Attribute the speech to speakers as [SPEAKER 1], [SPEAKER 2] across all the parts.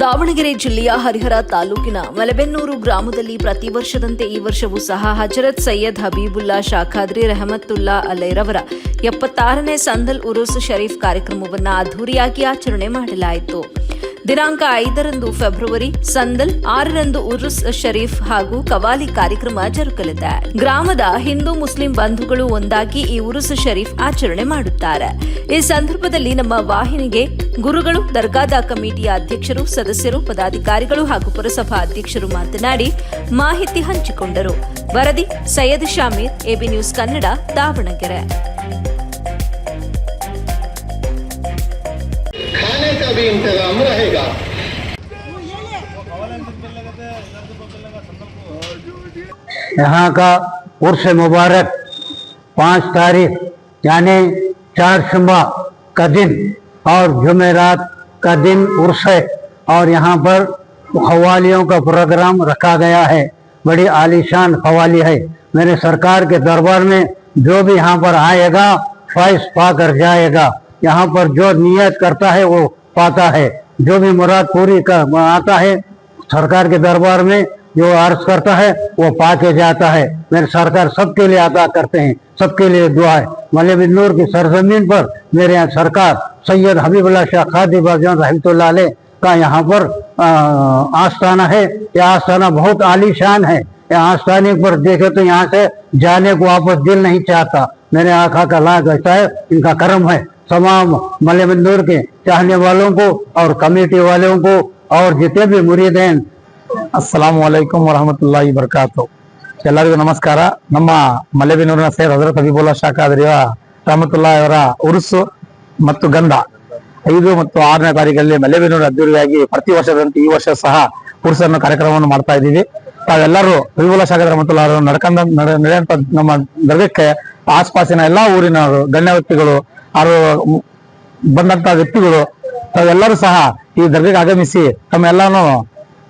[SPEAKER 1] ದಾವಣಗೆರೆ ಜಿಲ್ಲೆಯ ಹರಿಹರ ತಾಲೂಕಿನ ಮಲೆಬೆನ್ನೂರು ಗ್ರಾಮದಲ್ಲಿ ಪ್ರತಿ ವರ್ಷದಂತೆ ಈ ವರ್ಷವೂ ಸಹ ಹಜರತ್ ಸೈಯದ್ ಹಬೀಬುಲ್ಲಾ ಶಾಖಾದ್ರಿ ರೆಹಮತ್ತುಲ್ಲಾ ಅಲೈರವರ ಎಪ್ಪತ್ತಾರನೇ ಸಂದಲ್ ಉರುಸ್ ಶರೀಫ್ ಕಾರ್ಯಕ್ರಮವನ್ನು ಅದ್ದೂರಿಯಾಗಿ ಆಚರಣೆ ಮಾಡಲಾಯಿತು. ದಿನಾಂಕ ಐದರಂದು ಫೆಬ್ರವರಿ, ಸಂದಲ್ ಆರರಂದು ಉರುಸ್ ಶರೀಫ್ ಹಾಗೂ ಕವಾಲಿ ಕಾರ್ಯಕ್ರಮ ಜರುಗಲಿದೆ. ಗ್ರಾಮದ ಹಿಂದೂ ಮುಸ್ಲಿಂ ಬಂಧುಗಳು ಒಂದಾಗಿ ಈ ಉರುಸ್ ಶರೀಫ್ ಆಚರಣೆ ಮಾಡುತ್ತಾರೆ. ಈ ಸಂದರ್ಭದಲ್ಲಿ ನಮ್ಮ ವಾಹಿನಿಗೆ ಗುರುಗಳು, ದರ್ಗಾದ ಕಮಿಟಿಯ ಅಧ್ಯಕ್ಷರು, ಸದಸ್ಯರು, ಪದಾಧಿಕಾರಿಗಳು ಹಾಗೂ ಪುರಸಭಾ ಅಧ್ಯಕ್ಷರು ಮಾತನಾಡಿ ಮಾಹಿತಿ ಹಂಚಿಕೊಂಡರು. ವರದಿ ಸೈಯದ್ ಶಾಮೀರ್, ಎಬಿ ನ್ಯೂಸ್ ಕನ್ನಡ, ದಾವಣಗೆರೆ.
[SPEAKER 2] यहाँ का उर्स मुबारक पाँच तारीख, यानी चार शुबा का दिन और जुमेरात का दिन उर्स है और यहाँ पर खवालियों का प्रोग्राम रखा गया है। बड़ी आलीशान खवाली है। मेरे सरकार के दरबार में जो भी यहाँ पर आएगा, ख्वाहिश पाकर जाएगा। यहाँ पर जो नियत करता है, वो पाता है। जो भी मुराद पूरी कर आता है, सरकार के दरबार में जो अर्ज़ करता है, वो पाके जाता है। मेरे सरकार सबके लिए अदा करते हैं, सबके लिए दुआ है। मले नूर की सरजमीन पर मेरे यहाँ सरकार, सैयद हबीबुल्ला शाह खादी बाजान का यहाँ पर आस्थाना है। यह आस्थाना बहुत आलीशान है। यह आस्थाने पर देखे तो यहाँ से जाने को वापस दिल नहीं चाहता। मेरे आखा का लाख ऐसा है, इनका कर्म है। तमाम मले नूर के चाहने वालों को और कमेटी वालों को और जितने भी मुरीद हैं
[SPEAKER 3] ಅಸ್ಸಲಾಂ ವಲೈಕುಂ ವರಹಮತುಲ್ಲಾಹಿ ಬರ್ಕಾತು ಎಲ್ಲರಿಗೂ ನಮಸ್ಕಾರ. ನಮ್ಮ ಮಲೆಬೆನ್ನೂರಿನ ಸೇರ್ ಹಜರತ್ ಹಬೀಬುಲ್ಲಾ ಶಾಖಾದ್ರಿಯ ರಹಮತುಲ್ಲಾ ಅವರ ಉರುಸು ಮತ್ತು ಗಂಧ. ಐದು ಮತ್ತು ಆರನೇ ತಾರೀಕಲ್ಲಿ ಮಲೆಬೆನ್ನೂರು ಅದ್ದೂರಿಯಾಗಿ ಪ್ರತಿ ವರ್ಷದಂತೆ ಈ ವರ್ಷ ಸಹ ಉರುಸನ್ನು ಕಾರ್ಯಕ್ರಮವನ್ನು ಮಾಡ್ತಾ ಇದ್ದೀವಿ. ತಾವೆಲ್ಲರೂ ಹಬೀಬುಲ್ಲಾ ಶಾಖದ ರಹಮತುಲ್ಲಾ ಅವರು ನಡ್ಕೊಂಡ, ನಡೆ- ನಡೆಯುವಂತ ನಮ್ಮ ದರ್ಗಕ್ಕೆ ಆಸ್ಪಾಸಿನ ಎಲ್ಲಾ ಊರಿನವರು ಗಣ್ಯ ವ್ಯಕ್ತಿಗಳು ಅವರು ಬಂದಂತ ವ್ಯಕ್ತಿಗಳು, ತಾವೆಲ್ಲರೂ ಸಹ ಈ ದರ್ಗಕ್ಕೆ ಆಗಮಿಸಿ ತಮ್ಮೆಲ್ಲಾನು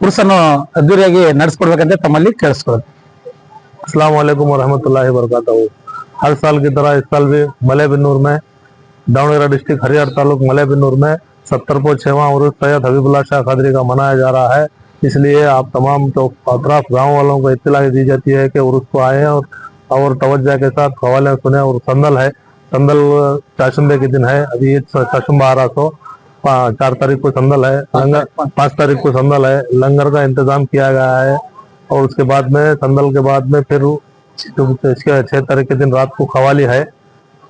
[SPEAKER 3] ಉರುಸನ್ನು ಅದ್ದೂರಿಯಾಗಿ ನಡೆಸ್ಕೊಡ್ಬೇಕಂತ ತಮ್ಮಲ್ಲಿ ಕೇಳಿಸ್ಕೊಳ್ಳೋದು
[SPEAKER 4] अस्सलाम वालेकुम वरहमतुल्लाहि वबरकातुहू हर साल की तरह इस साल भी मलेबिन्नूर में दावणगेरा डिस्ट्रिक्ट हरिहर तालुक मलेबिन्नूर में सत्तर पो छवा उर्स सैयद हबीबुल्ला शाह कादरी का मनाया जा रहा है इसलिए आप तमाम तो अतराफ गांव वालों को इत्तला दी जाती है कि उर्स को आए और और तवज्जा के साथ खवाले सुने और संदल है संदल चाशुंबे के दिन है अभी ये चाशुंबा आ रहा सो पा- चार तारीख को संदल है। लंगर पाँच तारीख को संदल है। लंगर का इंतज़ाम किया गया है और उसके बाद में संदल के बाद में फिर जो इसके छह तारीख के दिन रात को खवाली है।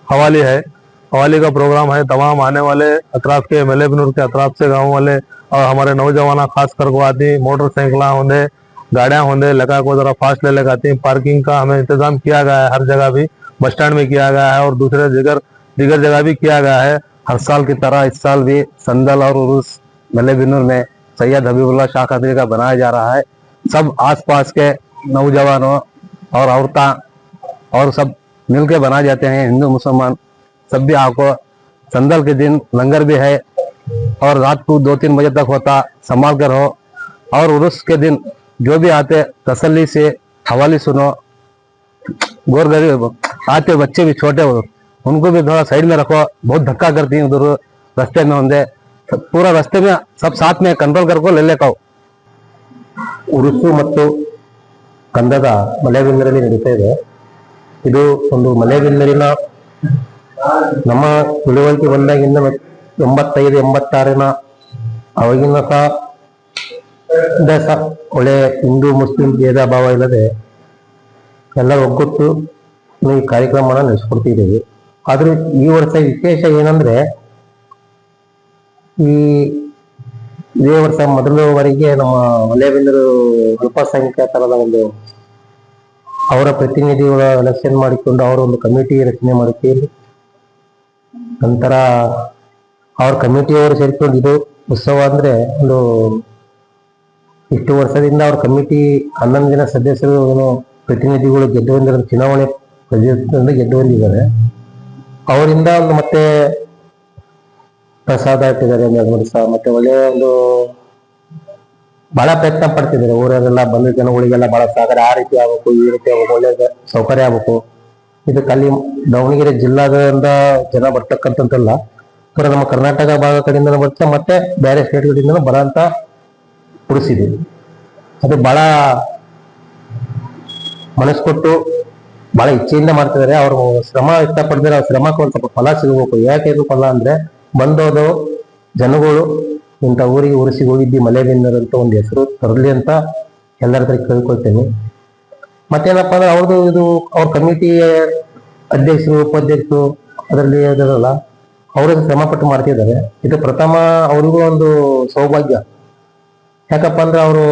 [SPEAKER 4] खवाली है। खवाली का प्रोग्राम है। तमाम आने वाले अतराफ के मलेबनूर के अतराफ से गाँव वाले और हमारे नौजवान खास कर को आती मोटरसाइकिल होंगे गाड़ियाँ होंगे लगा को जरा फास्ट ले हैं। पार्किंग का हमें इंतज़ाम किया गया है। हर जगह भी बस स्टैंड में किया गया है और दूसरे दिगर दिगर जगह भी किया गया है।
[SPEAKER 2] हर साल की तरह इस साल भी संदल और उर्स मलेबिनूर में सैयद हबीबुल्ला शाह कादरी का बनाया जा रहा है। सब आसपास के नौजवानों और औरतें और सब मिलके बनाए जाते हैं, हिंदू, मुसलमान, सब भी आपको संदल के दिन लंगर भी है और रात को दो तीन बजे तक होता संभाल कर हो और उर्स के दिन जो भी आते तसल्ली से हवाली सुनो गोर गरीब आते बच्चे भी छोटे हो उनको भी थोड़ा साइड में रखो बहुत धक्का करती है उधर रास्ते में होंगे पूरा रास्ते में सब साथ में कंट्रोल करको ले लेको ಉರುಸು ಮತ್ತು ಕಂದದ ಮಲೆಬೆನ್ನೂರಲ್ಲಿ ನಡೀತಾ ಇದೆ ಇದು ಒಂದು ಮಲೆಬೆನ್ನೂರಿನ ನಮ್ಮ ತಿಳುವಳಿಕೆ ಬಂದಾಗಿಂದ ಮತ್- ಎಂಬತ್ತೈದು ಎಂಬತ್ತಾರಿನ ಅವಾಗಿನ ಸಹ ಇಂದ ಸಹ ಒಳ್ಳೆ ಹಿಂದೂ ಮುಸ್ಲಿಂ ಭೇದ ಭಾವ ಇಲ್ಲದೆ ಎಲ್ಲ ಒಗ್ಗಟ್ಟು ಈ ಕಾರ್ಯಕ್ರಮನ ನಡೆಸ್ಕೊಡ್ತಿದ್ದೀವಿ ಆದ್ರೆ ಈ ವರ್ಷ ವಿಶೇಷ ಏನಂದ್ರೆ ಈ ಇದೇ ವರ್ಷ ಮೊದಲವರೆಗೆ ನಮ್ಮ ಮಲೆಬೆನ್ನೂರು ಅಲ್ಪಸಂಖ್ಯಾತರದ ಒಂದು ಅವರ ಪ್ರತಿನಿಧಿಗಳ ಎಲೆಕ್ಷನ್ ಮಾಡಿಕೊಂಡು ಅವರ ಒಂದು ಕಮಿಟಿ ರಚನೆ ಮಾಡುತ್ತೀರಿ ನಂತರ ಅವ್ರ ಕಮಿಟಿಯವರು ಸೇರಿಕೊಂಡು ಇದು ಉತ್ಸವ ಅಂದ್ರೆ ಒಂದು ಇಷ್ಟು ವರ್ಷದಿಂದ ಅವ್ರ ಕಮಿಟಿ ಹನ್ನೊಂದು ಜನ ಸದಸ್ಯರು ಪ್ರತಿನಿಧಿಗಳು ಗೆದ್ದು ಬಂದಿರೋ ಚುನಾವಣೆ ಗೆದ್ದು ಬಂದಿದ್ದಾರೆ. ಅವರಿಂದ ಒಂದು ಮತ್ತೆ ಪ್ರಸಾದ ಇಟ್ಟಿದ್ದಾರೆ ಎರಡು ದಿವಸ, ಮತ್ತೆ ಒಳ್ಳೆಯ ಒಂದು ಬಹಳ ಪ್ರಯತ್ನ ಪಡ್ತಿದ್ದಾರೆ. ಊರಲ್ಲೆಲ್ಲ ಬಂದ ಜನಗಳಿಗೆಲ್ಲ ಬಹಳ ಸಹಕಾರ, ಆ ರೀತಿ ಆಗ್ಬೇಕು, ಈ ರೀತಿ ಆಗ್ಬೇಕು ಒಳ್ಳೆ ಸೌಕರ್ಯ ಆಗ್ಬೇಕು. ಇದು ಅಲ್ಲಿ ದಾವಣಗೆರೆ ಜಿಲ್ಲಾದಿಂದ ಜನ ಬರ್ತಕ್ಕಂಥದ್ದಲ್ಲ ಪೂರ ನಮ್ಮ ಕರ್ನಾಟಕ ಭಾಗ ಕಡೆಯಿಂದ ಬರ್ತಾ ಮತ್ತೆ ಬೇರೆ ಸ್ಟೇಟ್ಗಳಿಂದ ಬರೋಂತ ಉಳಿಸಿದೆ ಅದು ಬಹಳ ಮನಸ್ಸು ಕೊಟ್ಟು ಬಹಳ ಇಚ್ಛೆಯಿಂದ ಮಾಡ್ತಿದ್ದಾರೆ. ಅವ್ರ ಶ್ರಮ ವ್ಯಕ್ತಪಡಿದ್ರೆ ಅವ್ರ ಶ್ರಮಕ್ಕೆ ಒಂದು ಫಲ ಸಿಗಬೇಕು. ಯಾಕೆ ಇದು ಫಲ ಅಂದ್ರೆ ಬಂದೋದು ಜನಗಳು ಇಂಥ ಊರಿಗೆ ಉರಿಸಿ ಹೋಗಿದ್ದಿ ಮಲೆಬೆನ್ನೂರು ಅಂತ ಒಂದು ಹೆಸರು ತರಲಿ ಅಂತ ಎಲ್ಲರ ಹತ್ರ ಕೇಳ್ಕೊಳ್ತೇನೆ. ಮತ್ತೇನಪ್ಪ ಅಂದ್ರೆ ಅವ್ರದ್ದು ಇದು ಅವ್ರ ಕಮಿಟಿ ಅಧ್ಯಕ್ಷರು, ಉಪಾಧ್ಯಕ್ಷರು ಅದರಲ್ಲಿ ಇದಾರಲ್ಲ, ಅವರು ಶ್ರಮಪಟ್ಟು ಮಾಡ್ತಿದ್ದಾರೆ. ಇದು ಪ್ರಥಮ ಅವರಿಗೂ ಒಂದು ಸೌಭಾಗ್ಯ. ಯಾಕಪ್ಪ ಅಂದ್ರೆ ಅವರು